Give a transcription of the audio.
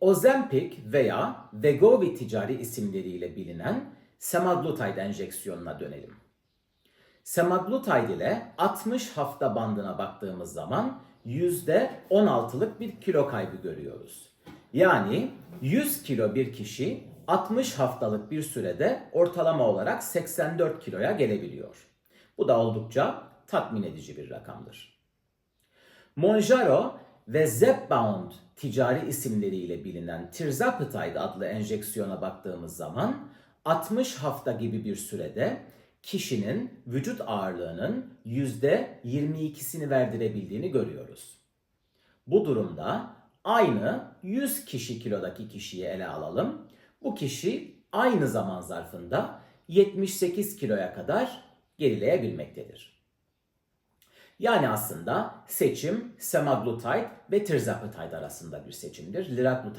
Ozempic veya Wegovy ticari isimleriyle bilinen semaglutide enjeksiyonuna dönelim. Semaglutide ile 60 hafta bandına baktığımız zaman %16'lık bir kilo kaybı görüyoruz. Yani 100 kilo bir kişi 60 haftalık bir sürede ortalama olarak 84 kiloya gelebiliyor. Bu da oldukça tatmin edici bir rakamdır. Monjaro ve Zepbound ticari isimleriyle bilinen Tirzepatide adlı enjeksiyona baktığımız zaman 60 hafta gibi bir sürede kişinin vücut ağırlığının %22'sini verdirebildiğini görüyoruz. Bu durumda aynı 100 kişi kilodaki kişiyi ele alalım. Bu kişi aynı zaman zarfında 78 kiloya kadar gerileyebilmektedir. Yani aslında seçim semaglutide ve tirzepatide arasında bir seçimdir. Liraglutide